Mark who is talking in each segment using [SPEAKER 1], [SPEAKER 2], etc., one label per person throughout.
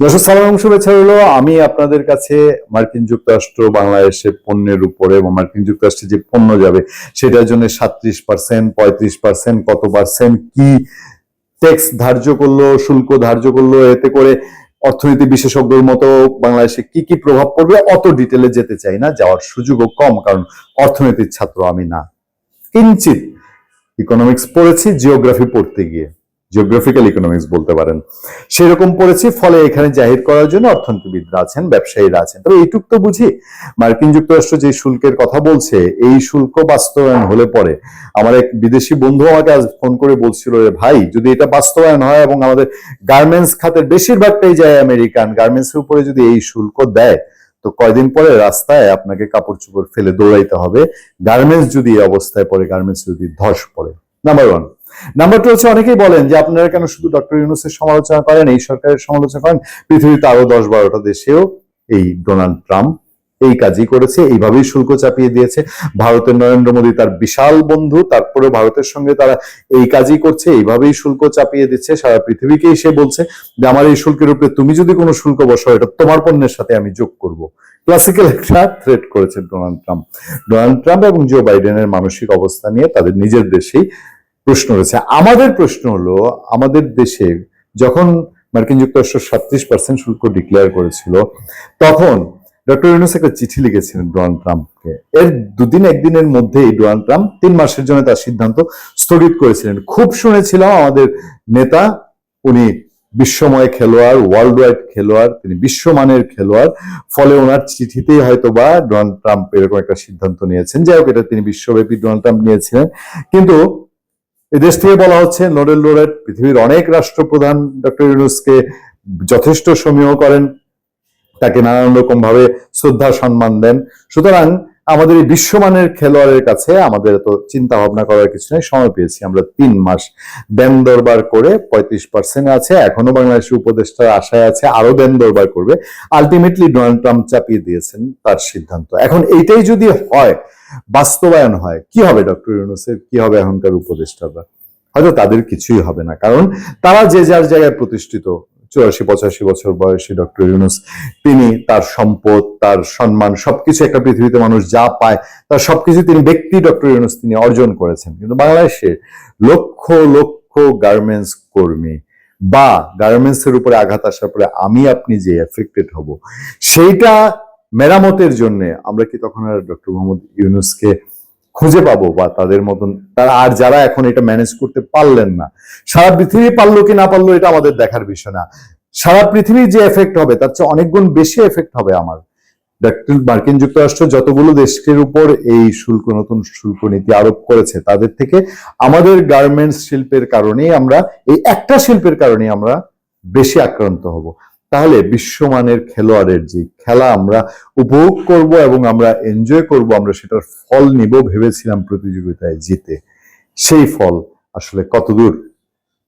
[SPEAKER 1] দর্শক, সালাম, শুভেচ্ছা হলো আমি আপনাদের কাছে মার্কিন যুক্তরাষ্ট্র বাংলাদেশের পণ্যের উপরে এবং মার্কিন যুক্তরাষ্ট্রে যে পণ্য যাবে, সেটার জন্য সাত্রিশ পার্সেন্ট পঁয়ত্রিশ পার্সেন্ট কত পার্সেন্ট কি ট্যাক্স ধার্য করল, শুল্ক ধার্য করল, এতে করে অর্থনীতি বিশেষজ্ঞর মতো বাংলাদেশে কি কি প্রভাব পড়বে, অত ডিটেলে যেতে চাই না, যাওয়ার সুযোগও কম, কারণ অর্থনীতির ছাত্র আমি না। কিঞ্চিত ইকোনমিক্স পড়েছি জিওগ্রাফি পড়তে গিয়ে। জিওগ্রাফিক্যাল ইকোনমিক্স বলতে পারেন। সেরকম পড়েছি, ফলে এখানে জাহির করার জন্য অর্থনীতিবিদরা আছেন, ব্যবসায়ীরা আছেন। তবে এইটুক তো বুঝি, মার্কিন যুক্তরাষ্ট্র যে শুল্কের কথা বলছে, এই শুল্ক বাস্তবায়ন হলে পরে। আমার এক বিদেশি বন্ধু আমাকে আজ ফোন করে বলছিল "রে ভাই, যদি এটা বাস্তবায়ন হয় এবং আমাদের গার্মেন্টস খাতের বেশিরভাগটাই যায় আমেরিকান গার্মেন্টস এর উপরে যদি এই শুল্ক দেয়, তো কয়দিন পরে রাস্তায় আপনাকে কাপড় চোপড় ফেলে দৌড়াইতে হবে। গার্মেন্টস যদি এই অবস্থায় পড়ে, গার্মেন্টস যদি ধস পড়ে। নাম্বার ওয়ান নাম্বার টু হচ্ছে অনেকেই বলেন যে আপনারা কেন শুধু ডক্টর ইউনুসের সমালোচনা করেন, এই সরকারের সমালোচনা করেন? পৃথিবীতে আরও দশ বারোটা দেশেও এই ডোনাল্ড ট্রাম্প এই কাজই করেছে, এইভাবেই শুল্ক চাপিয়ে দিয়েছে। ভারতের নরেন্দ্র মোদী তার বিশাল বন্ধু তারপরে ভারতের সঙ্গে তারা এই কাজই করছে, এইভাবেই শুল্ক চাপিয়ে দিচ্ছে। সারা পৃথিবীকেই সে বলছে যে, আমার এই শুল্কের উপরে তুমি যদি কোনো শুল্ক বসাও, এটা তোমার পণ্যের সাথে আমি যোগ করব। ক্লাসিক্যাল একটা থ্রেট করেছে ডোনাল্ড ট্রাম্প। ডোনাল্ড ট্রাম্প এবং জো বাইডেনের মানসিক অবস্থা নিয়ে তাদের নিজের দেশেই প্রশ্ন রয়েছে। আমাদের প্রশ্ন হলো, আমাদের দেশে যখন মার্কিন যুক্তরাষ্ট্র সাতত্রিশ পার্সেন্ট শুল্ক ডিক্লেয়ার করেছিল, তখন ডক্টর ইউনুস একটা চিঠি লিখেছিলেন ডোনাল্ড ট্রাম্পকে। এর দুদিন একদিনের মধ্যেই ডোনাল্ড ট্রাম্প তিন মাসের জন্য তার সিদ্ধান্ত স্থগিত করেছিলেন। খুব শুনেছিলাম আমাদের নেতা, উনি বিশ্বময় খেলোয়াড় ওয়ার্ল্ড ওয়াইড খেলোয়াড়, তিনি বিশ্বমানের খেলোয়াড়। ফলে ওনার চিঠিতেই হয়তো বা ডোনাল্ড ট্রাম্প এরকম একটা সিদ্ধান্ত নিয়েছেন। যাই হোক, এটা তিনি বিশ্বব্যাপী ডোনাল্ড ট্রাম্প নিয়েছিলেন। কিন্তু এই দেশ থেকে বলা হচ্ছে নোডেল লোরেট পৃথিবীর অনেক রাষ্ট্রপ্রধান ডক্টর ইউনুসকে যথেষ্ট সমীহ করেন। তাকে নানান রকম ভাবে শ্রদ্ধা, সম্মান দেন। সুতরাং আমাদের এই বিশ্বমানের খেলোয়াড়ের কাছে আমাদের তো চিন্তা ভাবনা করার কিছু নেই, সময় পেয়েছি আমরা তিন মাস। দেন দরবার করে পঁয়ত্রিশ পার্সেন্ট আছে, এখনও বাংলাদেশের উপদেষ্টার আশায় আছে আরও দেন দরবার করবে। আলটিমেটলি ডোনাল্ড ট্রাম্প চাপিয়ে দিয়েছেন তার সিদ্ধান্ত। এখন এইটাই যদি হয়, বাস্তবায়ন হয়, কি হবে ডক্টর ইউনুসের? কি হবে এখনকার উপদেষ্টারা? হয়তো তাদের কিছুই হবে না, কারণ তারা যে যার জায়গায় প্রতিষ্ঠিত চুরাশি, পঁচাশি বছর বয়সী ডক্টর ইউনুস। তিনি তার সম্পদ, তার সম্মান, সবকিছু একটা পৃথিবীতে মানুষ যা পায়, তার সবকিছু তিনি ব্যক্তি ডক্টর ইউনুস তিনি অর্জন করেছেন। কিন্তু বাংলাদেশে লক্ষ লক্ষ গার্মেন্টস কর্মী বা গার্মেন্টস এর উপরে আঘাত আসার পরে আমি আপনি যে এফেক্টেড হব, সেইটা মেরামতের জন্য আমরা কি তখন আর ডক্টর মোহাম্মদ ইউনুসকে খুঁজে পাবো বা তাদের মতন, তারা আর যারা এখন এটা ম্যানেজ করতে পারলেন না। সারা পৃথিবী পারল কি না পারল এটা আমাদের দেখার বিষয় না। সারা পৃথিবীর যে এফেক্ট হবে, তার চেয়ে অনেক গুণ বেশি এফেক্ট হবে আমার। মার্কিন যুক্তরাষ্ট্র যতগুলো দেশের উপর এই শুল্ক, নতুন শুল্ক নীতি আরোপ করেছে, তাদের থেকে আমাদের গার্মেন্টস শিল্পের কারণেই আমরা, এই একটা শিল্পের কারণে আমরা বেশি আক্রান্ত হব। তাহলে বিশ্বমানের খেলোয়াড়ের যে খেলা আমরা উপভোগ করব এবং আমরা এনজয় করব, আমরা সেটার ফল নিব ভেবেছিলাম প্রতিযোগিতায় জিতে। সেই ফল আসলে কতদূর?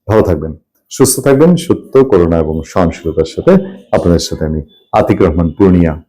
[SPEAKER 1] ভালো থাকবেন, সুস্থ থাকবেন, সত্য করোনা এবং সহনশীলতার সাথে আপনাদের সাথে আমি আতিক রহমান পূর্ণিয়া।